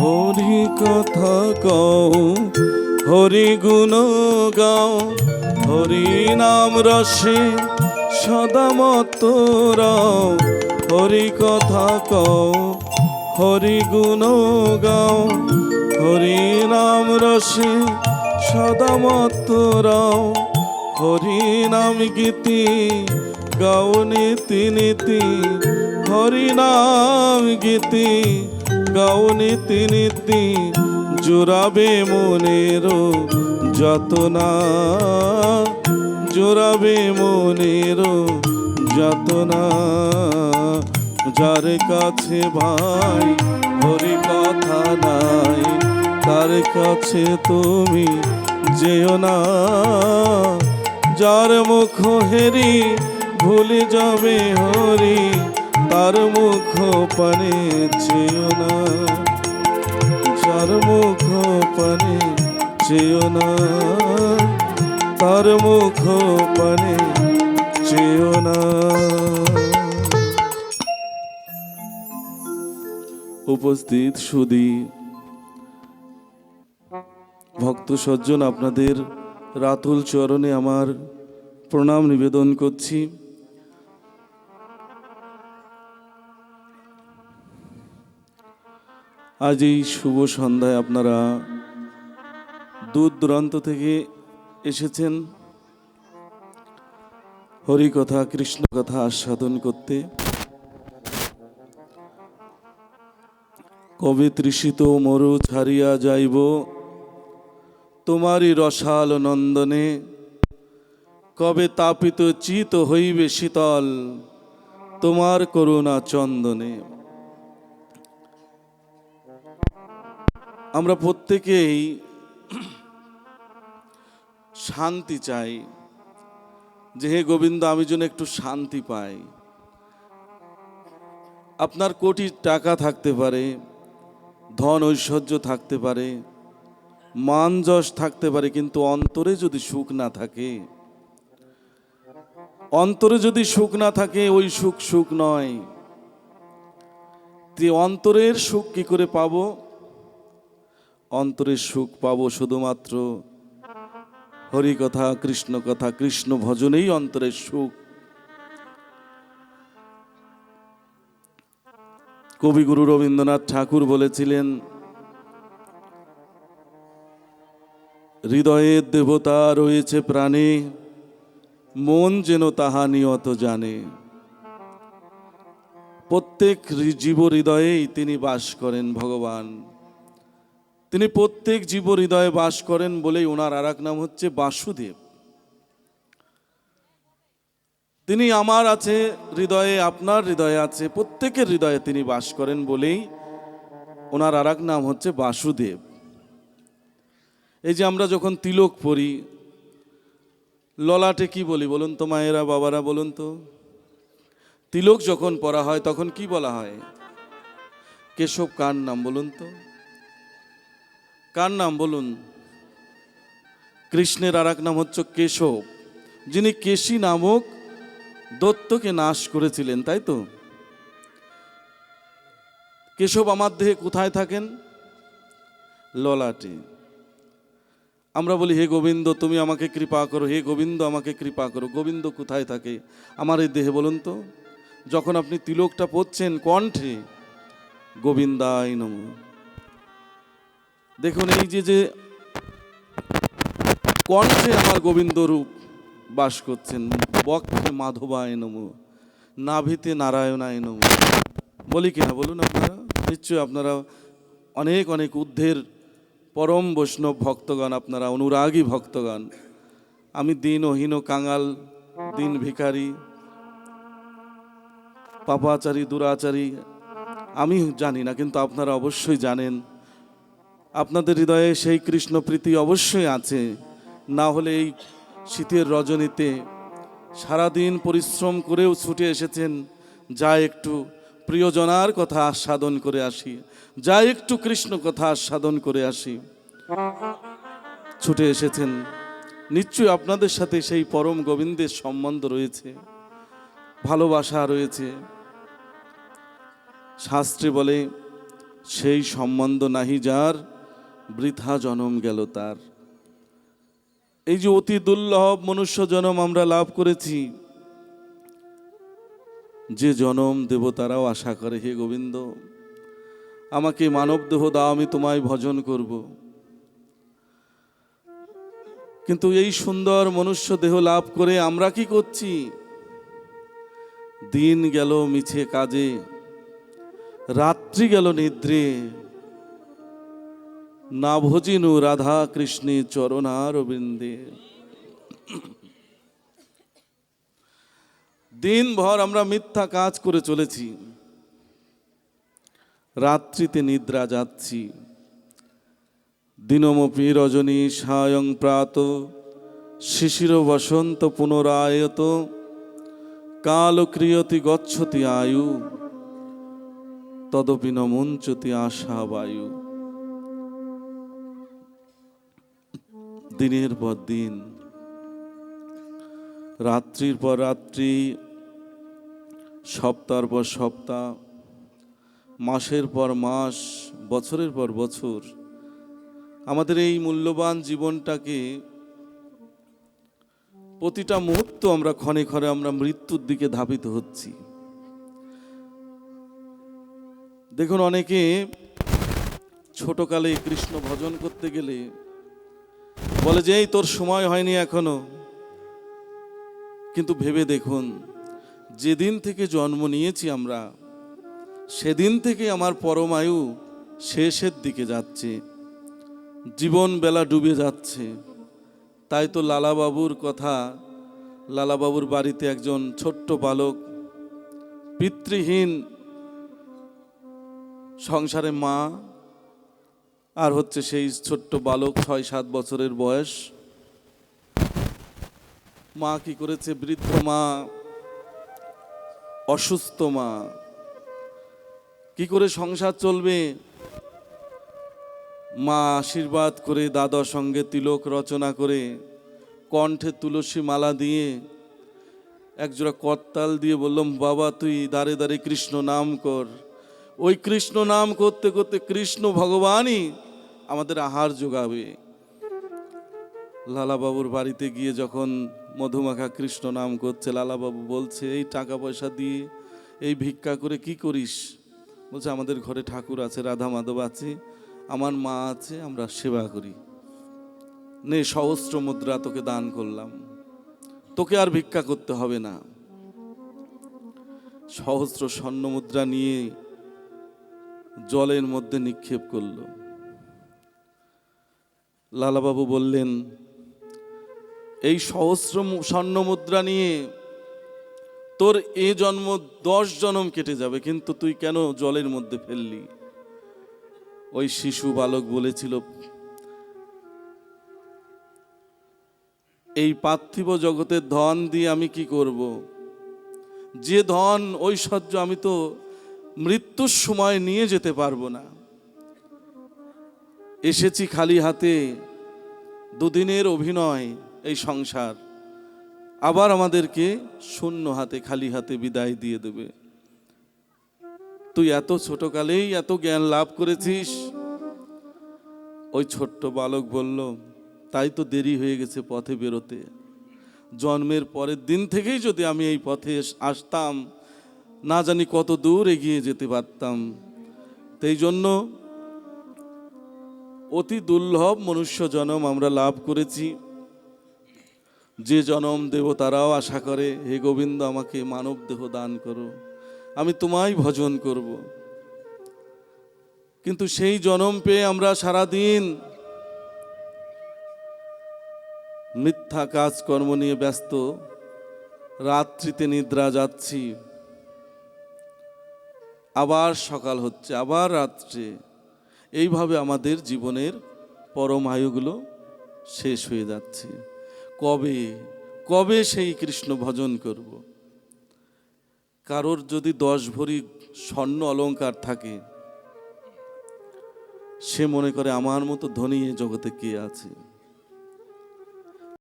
হরি কথা কও, হরি গুণ গাও, হরি নাম রসে সদা মত রাও। হরি কথা কও, হরি গুণ গাও, হরি নাম রসে সদা মত রাও। হরি নাম গীতি গাও নীতি নীতি, হরি নাম গীতি গাও নীতি নীতি জোড়াবে মনের যতনা। জোড়াবে মনের যতনা। যার কাছে ভাই, হরি কথা নাই, তার কাছে তুমি যেও না। যার মুখ হেরি, ভুলে যাবে হরি তার মুখ পানে চেয়েও না। যার মুখ পানে চেয়েও না। তার মুখ পানে চেয়েও না। উপস্থিত সুদী, ভক্ত সজ্জন, আপনাদের রাতুল চরণে আমার প্রণাম নিবেদন করছি। আজ এই শুভ সন্ধ্যায় আপনারা দূর দূরান্ত থেকে এসেছেন। হরি কথা কৃষ্ণ কথা আস্বাদন করতে। কবে তৃষিত মরু ছাড়িয়া যাইব, তোমারই রসাল নন্দনে। কবে তাপিত চিত হইবে শীতল, তোমার করুণা চন্দনে। আমরা প্রত্যেকেই শান্তি চাই। যে হে গোবিন্দ, আমি যেন একটু শান্তি পাই। আপনার কোটি টাকা থাকতে পারে, ধন ঐশ্বর্য থাকতে পারে, মান যশ থাকতে পারে, কিন্তু অন্তরে যদি সুখ না থাকে, অন্তরে যদি সুখ না থাকে, ওই সুখ সুখ নয়। অন্তরের সুখ কি করে পাবো? অন্তরের সুখ পাব শুধুমাত্র। হরি কথা, কৃষ্ণ কথা, কৃষ্ণ ভজনেই অন্তরের সুখ। কবিগুরু রবীন্দ্রনাথ ঠাকুর বলেছিলেন হৃদয়ের দেবতা রয়েছে প্রাণে, মন যেন তাহা নিয়ত জানে। প্রত্যেক জীব হৃদয়েই তিনি বাস করেন ভগবান। তিনি প্রত্যেক জীব হৃদয়ে বাস করেন বলেই ওনার আর নাম হচ্ছে বাসুদেব। তিনি আমার আছে, হৃদয়ে আপনার হৃদয়ে আছে, প্রত্যেকের হৃদয়ে তিনি বাস করেন বলেই ওনার আর নাম হচ্ছে বাসুদেব। এই যে আমরা যখন তিলক পড়ি, ললাটে কি বলি বলুন তো মায়েরা, বাবারা বলুন তো? তিলক যখন পড়া হয় তখন কি বলা হয়? কেশব কার নাম বলুন তো? কার নাম বলুন? কৃষ্ণের আর এক নাম হচ্ছে কেশব, যিনি কেশী নামক দত্তকে নাশ করেছিলেন, তাই তো? কেশব আমার দেহে কোথায় থাকেন? ললাটে। আমরা বলি, হে গোবিন্দ, তুমি আমাকে কৃপা করো, হে গোবিন্দ, আমাকে কৃপা করো, গোবিন্দ কোথায় থাকে? আমার এই দেহে বলুন তো। যখন আপনি তিলকটা পড়ছেন কণ্ঠে, গোবিন্দায় নম। দেখুন, এই যে যে কণ্ঠে আমার গোবিন্দ রূপ বাস করছেন। বক্ষে মাধবায় নম, নাভিতে নারায়ণায় নম। বলি কিনা বলুন আপনারা? নিশ্চয়ই আপনারা অনেক অনেক ঊর্ধ্বের পরম বৈষ্ণব ভক্তগণ, আপনারা অনুরাগী ভক্তগণ। আমি দিন অহীন কাঙাল, দিন ভিখারি, পাপাচারী, দুরাচারী, আমি জানি না, কিন্তু আপনারা অবশ্যই জানেন। আপনাদের হৃদয়ে সেই কৃষ্ণ প্রীতি অবশ্যই আছে। না হলে এই শীতের রজনীতে সারাদিন পরিশ্রম করেও ছুটে এসেছেন। যা একটু প্রিয়জনার কথা আস্বাদন করে আসি। যা একটু কৃষ্ণ কথা আস্বাদন করে আসি। ছুটে এসেছেন। নিশ্চয়ই আপনাদের সাথে সেই পরম গোবিন্দের সম্বন্ধ রয়েছে। ভালোবাসা রয়েছে। শাস্ত্রে বলে, সেই সম্বন্ধ নাহি যার বৃথা জনম গেল তার। এই যে অতি দুর্লভ মনুষ্য জনম আমরা লাভ করেছি, যে জনম দেবতারাও আশা করে, হে গোবিন্দ, আমাকে মানব দেহ দাও, আমি তোমায় ভজন করব। কিন্তু এই সুন্দর মনুষ্য দেহ লাভ করে আমরা কি করছি? দিন গেল মিছে কাজে, রাত্রি গেল নিদ্রে না ভজিনু রাধা কৃষ্ণে চরণার বৃন্দে দিনভর আমরা মিথ্যা কাজ করে চলেছি। রাত্রিতে নিদ্রা যাচ্ছি। দিনমপি রজনী সায়ং প্রাত, শিশির বসন্ত পুনরায়ত, কাল ক্রিয়তি গচ্ছতি আয়ু, তদপি ন মুঞ্চতি আশা বায়ু দিনের পর দিন, রাত্রির পর রাত্রি, সপ্তাহের পর সপ্তাহ, মাসের পর মাস, বছরের পর বছর, আমাদের এই মূল্যবান জীবনটাকে প্রতিটা মুহূর্ত আমরা ক্ষণে ক্ষণে আমরা মৃত্যুর দিকে ধাবিত হচ্ছি। দেখুন, অনেকে ছোটকালে কৃষ্ণ ভজন করতে গেলে বলে যে, এই তোর সময় হয়নি এখনও। কিন্তু ভেবে দেখুন, যেদিন থেকে জন্ম নিয়েছি আমরা, সেদিন থেকে আমার পরমায়ু শেষের দিকে যাচ্ছে। জীবন বেলা ডুবে যাচ্ছে। তাই তো লালাবাবুর কথা, লালাবাবুর বাড়িতে একজন ছোট্ট বালক, পিতৃহীন সংসারে মা আর হচ্ছে সেই ছোট্ট বালক ছয়, সাত বছরের বয়স। মা কি করেছে? বৃদ্ধ মা, অসুস্থ মা। কি করে সংসার চলবে? মা আশীর্বাদ করে দাদার সঙ্গে তিলক রচনা করে কণ্ঠে তুলসী মালা দিয়ে একজোড়া করতাল দিয়ে বললাম, বাবা, তুই দাঁড়ে দাঁড়ে কৃষ্ণ নাম কর। ওই কৃষ্ণ নাম করতে করতে কৃষ্ণ ভগবানই আমাদের আহার যোগাবে। লালাবাবুর বাড়িতে গিয়ে যখন মধুমাখা কৃষ্ণ নাম করছে, লালাবাবু বলছে, এই টাকা পয়সা দিয়ে এই ভিক্ষা করে কি করিস? বলছে, আমাদের ঘরে ঠাকুর আছে রাধা মাধব আছে, আমার মা আছে, আমরা সেবা করি। নে, সহস্র মুদ্রা তোকে দান করলাম। তোকে আর ভিক্ষা করতে হবে না। সহস্র স্বর্ণ মুদ্রা নিয়ে জলের মধ্যে নিক্ষেপ করল। লালাবাবু বললেন, এই সহস্র স্বর্ণ মুদ্রা নিয়ে তোর এ জন্ম দশ জনম কেটে যাবে, কিন্তু তুই কেন জলের মধ্যে ফেললি? ওই শিশু বালক বলেছিল, এই পার্থিব জগতের ধন দিয়ে আমি কি করব? যে ধন, ঐশ্বর্য আমি তো মৃত্যুর সময় নিয়ে যেতে পারব না। এসেছি খালি হাতে দুদিনের অভিনয় এই সংসার। আবার আমাদেরকে শূন্য হাতে খালি হাতে বিদায় দিয়ে দেবে। তুই এত ছোটকালেই এত জ্ঞান লাভ করেছিস। ওই ছোট্ট বালক বলল, তাই তো দেরি হয়ে গেছে পথে বেরোতে। জন্মের পরের দিন থেকেই যদি আমি এই পথে আসতাম, না জানি কত দূর এগিয়ে যেতে পারতাম। সেই জন্য অতি দুর্লভ মনুষ্য জনম আমরা লাভ করেছি। যে জনম দেবতারাও আশা করে, হে গোবিন্দ, আমাকে মানব দেহ দান করো, আমি তোমায় ভজন করব। কিন্তু সেই জনম পেয়ে আমরা সারাদিন মিথ্যা কাজকর্ম নিয়ে ব্যস্ত, রাত্রিতে নিদ্রা যাচ্ছি, আবার সকাল হচ্ছে, আবার রাত্রে। এইভাবে আমাদের জীবনের পরম আয়ুগুলো শেষ হয়ে যাচ্ছে। কবে? কবে সেই কৃষ্ণ ভজন করব? কারোর যদি দশ ভরি স্বর্ণ অলঙ্কার থাকে, সে মনে করে আমার মতো ধনী জগতে কে আছে?